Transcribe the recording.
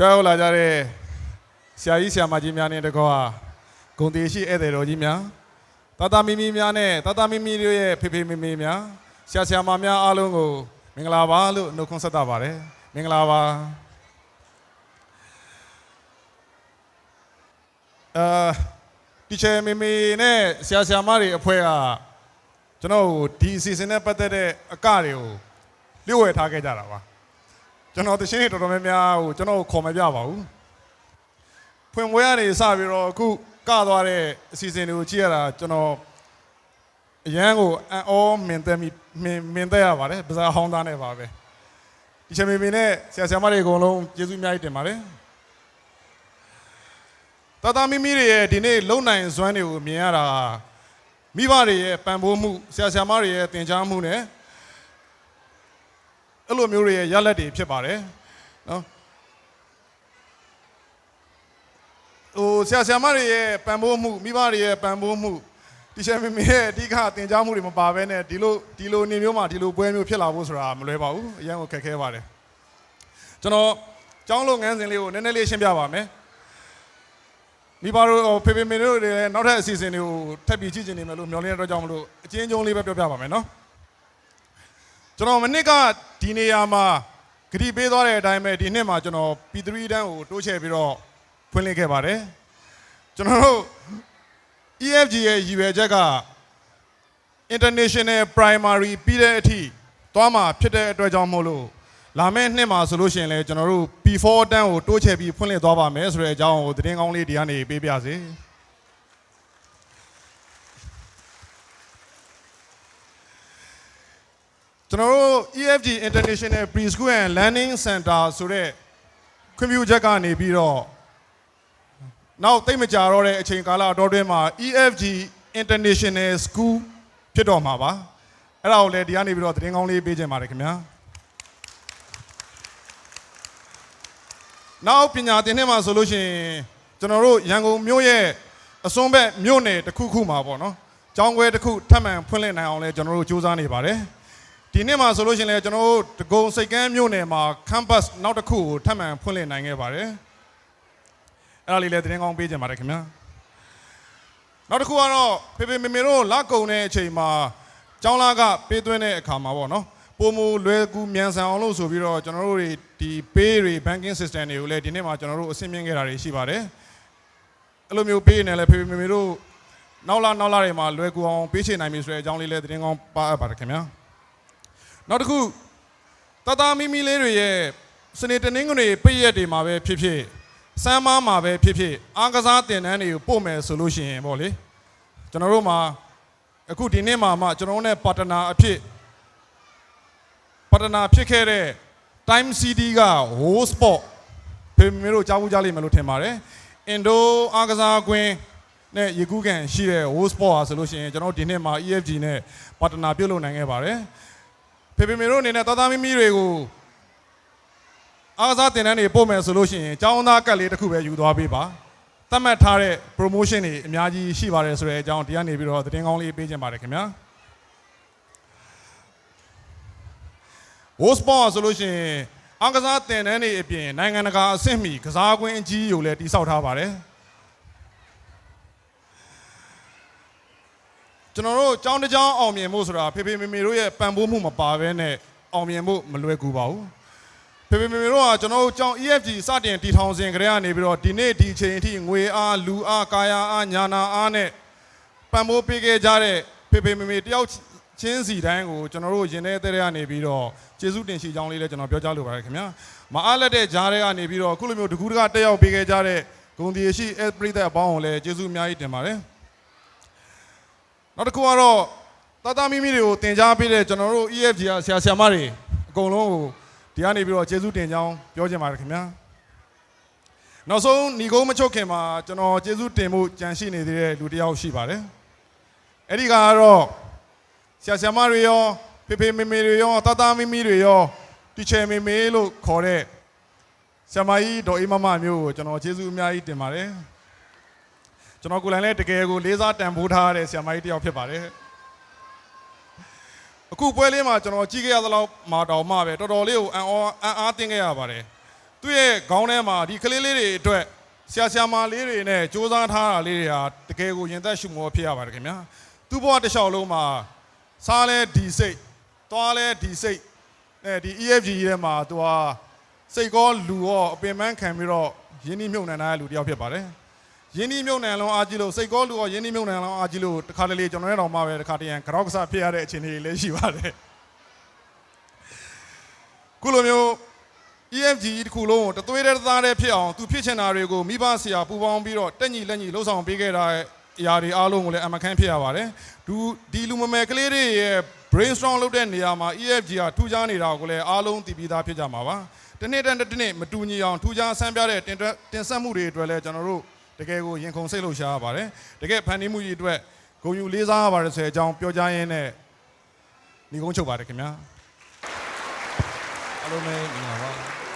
ကြောက်ရောက်လာကြတဲ့ဆရာကြီးဆရာမကြီးများနဲ့တကောဂုံတီရှိဧည့်သည်တော်ကြီးများတတမီမီများနဲ့တတမီမီတို့ရဲ့ဖေဖေမေမေများဆရာဆရာမများအားလုံးကိုမင်္ဂလာပါလို့နှုတ်ခွန်းဆက်တာပါတယ်မင်္ဂလာပါအာတီချာမေမေနဲ့ဆရာဆရာမတွေအဖွဲ့ကကျွန်တော်တို့ဒီအစီအစဉ်နဲ့ပတ်သက်တဲ့အကတွေကိုလျှို့ဝှက်ထားခဲ့ကြတာပါ ကျွန်တော်တရှင်းတွေတော်တော်များများဟိုကျွန်တော်ကိုခေါ်မပြပါဘူးဖွင့်ပွဲကနေစပြီးတော့အခုကသွားတဲ့အစီအစဉ်တွေကိုကြည့်ရတာကျွန်တော်အရန်ကိုအံ့ဩမင်သက်မိမင်မင်သက်ရပါတယ်ဗဇာဟောင်းသားနဲ့ပါပဲဒီချင်မီမီနဲ့ဆရာဆရာမတွေအကုန်လုံးကျေးဇူးအများကြီးတင်ပါတယ်တသားမီမီတွေရဲ့ဒီနေ့လုံနိုင်စွမ်းတွေကိုမြင်ရတာမိဘတွေရဲ့ပံ့ပိုးမှုဆရာဆရာမတွေရဲ့သင်ကြားမှုနဲ့ အဲ့လိုမျိုးတွေရဲ့ရလက်တွေဖြစ်ပါတယ်နော်ဟိုဆရာဆရာမတွေရဲ့ပံ့ပိုးမှုမိဘတွေရဲ့ပံ့ပိုးမှုတီချာမီမီရဲ့အဓိကသင်ကြားမှုတွေမပါဘဲနဲ့ဒီလိုဒီလိုနေမျိုးမှာဒီလိုပွဲမျိုးဖြစ်လာဖို့ဆိုတာမလွယ်ပါဘူးအရင်ကခက်ခဲပါတယ်ကျွန်တော်ကျောင်းလုပ်ငန်းစဉ်လေးကိုနည်းနည်းလေးရှင်းပြပါမယ်မိဘတို့ဟိုဖေဖေမေတို့တွေလည်းနောက်ထပ်အစီအစဉ်တွေကိုထပ်ပြီးကြည့်ချင်နေမယ်လို့မျှော်လင့်တဲ့အတွက်ကြောင့်မလို့အချင်းချင်းလေးပဲပြောပြပါမယ်နော် ကျွန်တော်မနစ်ကဒီနေရာမှာဂတိပေးသွားတဲ့အတိုင်းပဲဒီနှစ်မှာကျွန်တော် P3 တန်းကိုတိုးချဲ့ပြီးတော့ဖွင့်လှစ်ခဲ့ပါတယ်ကျွန်တော်တို့ EFG ရဲ့ရည်ရွယ်ချက်က international primary ပြီးတဲ့အထိသွားမှာဖြစ်တဲ့အတွက်ကြောင့်မို့လို့လာမယ့်နှစ်မှာဆိုလို့ရှိရင်လည်းကျွန်တော်တို့ P4 တန်းကိုတိုးချဲ့ပြီးဖွင့်လှစ်သွားပါမယ်ဆိုတဲ့အကြောင်းကိုသတင်းကောင်းလေးဒီကနေပေးပြစေ ကျွန်တော်တို့ EFG International Preschool and Learning Center ဆိုတဲ့ခွင့်ပြုချက်ကနေပြီးတော့နောက်တိတ်မကြတော့တဲ့အချိန်ကာလအတော်တွင်းမှာ EFG International School ဖြစ်တော့မှာပါအဲ့ဒါကိုလည်းဒီကနေပြီးတော့သတင်းကောင်းလေးပေးခြင်းပါတယ်ခင်ဗျာနောက်ပညာသင်နှစ်မှာဆိုလို့ရှိရင်ကျွန်တော်တို့ရန်ကုန်မြို့ရဲ့အစွန်းဘက်မြို့နယ်တစ်ခုခုမှာပေါ့နော်ကျောင်းခွဲတစ်ခုထပ်မံဖွင့်လှစ်နိုင်အောင်လဲကျွန်တော်တို့စူးစမ်းနေပါတယ် ဒီနေ့မှာဆိုလို့ရှိရင်လည်းကျွန်တော်တို့ဒဂုံစိတ်ကမ်းမြို့နယ်မှာ campus နောက်တစ်ခုကိုထပ်မံဖွင့်လှစ်နိုင်ခဲ့ပါတယ်အဲ့ဒါလေးလည်းသတင်းကောင်းပေးကြပါတယ်ခင်ဗျာနောက်တစ်ခုကတော့ဖေဖေမေမေတို့လက်ကုံတဲ့အချိန်မှာကျောင်းလာကပေးသွင်းတဲ့အခါမှာပေါ့နော်ပုံမူလွယ်ကူမြန်ဆန်အောင်လို့ဆိုပြီးတော့ကျွန်တော်တို့တွေဒီ pay တွေ banking system တွေကိုလည်းဒီနေ့မှာကျွန်တော်တို့အဆင့်မြင့်ခဲ့တာတွေရှိပါတယ်အဲ့လိုမျိုးပေးနေလဲဖေဖေမေမေတို့နောက်လာနောက်လာတွေမှာလွယ်ကူအောင်ပေးချေနိုင်ပြီဆိုတဲ့အကြောင်းလေးလည်းသတင်းကောင်းပါအပ်ပါတယ်ခင်ဗျာ နောက်တစ်ခုတသားမီမီလေးတွေရဲ့စနေတနင်္ဂနွေပိတ်ရက်တွေမှာပဲဖြစ်ဖြစ်စမ်းမမှာပဲဖြစ်ဖြစ်အားကစားတင်တန်းတွေကိုပို့မယ်ဆိုလို့ရှိရင်ပေါ့လေကျွန်တော်တို့မှာအခုဒီနေ့မှာမှကျွန်တော်တို့ ਨੇ ပါတနာအဖြစ်ပါတနာဖြစ်ခဲ့တဲ့ Time CD က Whole Sport ဖေမီတို့ကြားဘူးကြားလိမ့်မယ်လို့ထင်ပါတယ်အင်ဒိုအားကစားကွင်းနဲ့ရေကူးကန်ရှိတဲ့ Whole Sport ဟာဆိုလို့ရှိရင်ကျွန်တော်တို့ဒီနေ့မှာ EFG နဲ့ပါတနာပြုတ်လုပ်နိုင်ခဲ့ပါတယ် ဖေဖေမေတို့အနေနဲ့သားသားမီးမီးတွေကိုအားကစားတင်တန်းတွေပို့မယ်ဆိုလို့ရှိရင်ចောင်းသားကတ်လေးတစ်ခုပဲယူသွားပေးပါသတ်မှတ်ထားတဲ့ promotion တွေအများကြီးရှိပါတယ်ဆိုတဲ့အကြောင်းတရားနေပြီးတော့သတင်းကောင်းလေးပေးခြင်းပါတယ်ခင်ဗျာ Wospawn ဆိုလို့ရှိရင်အားကစားတင်တန်းတွေအပြင်နိုင်ငံတကာအဆင့်မီကစားကွင်းအကြီးကိုလည်းတိစောက်ထားပါတယ် ကျွန်တော်တို့ကြောင်းတစ်ကြောင်းအောင်မြင်မှုဆိုတာဖေဖေမေမေတို့ရဲ့ပံ့ပိုးမှုမပါဘဲနဲ့အောင်မြင်မှုမလွယ်ကူပါဘူးဖေဖေမေမေတို့ကကျွန်တော်တို့ကြောင်း EFG စတင်တည်ထောင်စဉ်ကတည်းကနေပြီးတော့ဒီနေ့ဒီအချိန်အထိငွေအားလူအားကာယအားညာနာအားနဲ့ပံ့ပိုးပေးခဲ့ကြတဲ့ဖေဖေမေမေတယောက်ချင်းစီတိုင်းကိုကျွန်တော်တို့ရင်ထဲတဲတဲကနေပြီးတော့ကျေးဇူးတင်ရှိကြောင်းလေးလည်းကျွန်တော်ပြောကြားလိုပါတယ်ခင်ဗျာမအားလက်တဲ့ဂျားတွေကနေပြီးတော့အခုလိုမျိုးတကူးတကတက်ရောက်ပေးခဲ့ကြတဲ့ဂုံဒီရှိအပရိသတ်အပေါင်းကိုလည်းကျေးဇူးအများကြီးတင်ပါတယ် နောက်တစ်ခုကတော့တာတာမီမီတွေကိုတင် जा ပေးတဲ့ကျွန်တော်တို့ EFG ကဆရာဆရာမတွေအကုန်လုံးကိုဒီကနေပြီးတော့ကျေးဇူးတင်ကြောင်းပြောချင်ပါတယ်ခင်ဗျာနောက်ဆုံးညီကုန်းမချုပ်ခင်မှာကျွန်တော်ကျေးဇူးတင်မှုကြံရှိနေသေးတဲ့လူတစ်ယောက်ရှိပါတယ်အဲ့ဒီကတော့ဆရာဆရာမတွေရောဖေဖေမေမေတွေရောတာတာမီမီတွေရောတီချယ်မေမေလို့ခေါ်တဲ့ဆရာမကြီးဒေါ်အေးမမမျိုးကိုကျွန်တော်ကျေးဇူးအများကြီးတင်ပါတယ် ကျွန်တော်ကိုယ်တိုင်လည်းတကယ်ကိုလေးစားတန်ဖိုးထားရတဲ့ဆရာမကြီးတစ်ယောက်ဖြစ်ပါတယ်အခုပွဲလေးမှာကျွန်တော်ကြည့်ခဲ့ရသလောက်မှာတောင်မှပဲတော်တော်လေးကိုအံ့ဩအံ့အားသင့်ခဲ့ရပါတယ်သူ့ရဲ့ခေါင်းထဲမှာဒီကလေးလေးတွေအတွက်ဆရာဆရာမလေးတွေနဲ့စူးစမ်းထားတာလေးတွေဟာတကယ်ကိုရင်သက်ရှုမောဖြစ်ရပါတယ်ခင်ဗျာသူ့ဘဝတစ်လျှောက်လုံးမှာစားလဲဒီစိတ်သွားလဲဒီစိတ်အဲဒီ EFG ထဲမှာသူဟာစိတ်ကောလူရောအပင်ပန်းခံပြီးတော့ရင်းနှီးမြုပ်နှံထားတဲ့လူတစ်ယောက်ဖြစ်ပါတယ် ရင်းနှီးမြုပ်နှံလုံးအားကြီးလို့စိတ်ကောလူရောရင်းနှီးမြုပ်နှံလုံးအားကြီးလို့တခါတလေကျွန်တော်လည်းတော့မှပဲတခါတရံကြောက်ကစားဖြစ်ရတဲ့အခြေအနေတွေလည်းရှိပါတယ်ခုလိုမျိုး EFG တစ်ခုလုံးကိုတသွေးတည်းတစ်သားတည်းဖြစ်အောင်သူဖြစ်ချင်တာတွေကိုမိဘဆရာပူပေါင်းပြီးတော့တက်ညီလက်ညီလှုပ်ဆောင်ပေးခဲ့တဲ့အရာတွေအားလုံးကိုလည်းအမခန့်ဖြစ်ရပါတယ်။ဒူဒီလူမမယ်ကလေးတွေရဲ့ brainstorm လုပ်တဲ့နေရာမှာ EFG ကထူးခြားနေတာကိုလည်းအားလုံးသိပြီးသားဖြစ်ကြမှာပါ။တစ်နေ့တည်းတစ်နေ့မတူညီအောင်ထူးခြားဆန်းပြတဲ့တင်တွက်တင်ဆက်မှုတွေအတွက်လည်းကျွန်တော်တို့ တကယ်ကိုရင်ခုန်စိတ်လှုပ်ရှားရပါတယ်။တကယ်ဖန်တီးမှုကြီးအတွက်ဂုဏ်ယူလေးစားရပါတယ်ဆိုတဲ့အကြောင်းပြောကြားရင်းနဲ့ညီကုန်းချုပ်ပါတယ်ခင်ဗျာ။အားလုံးပဲမင်္ဂလာပါ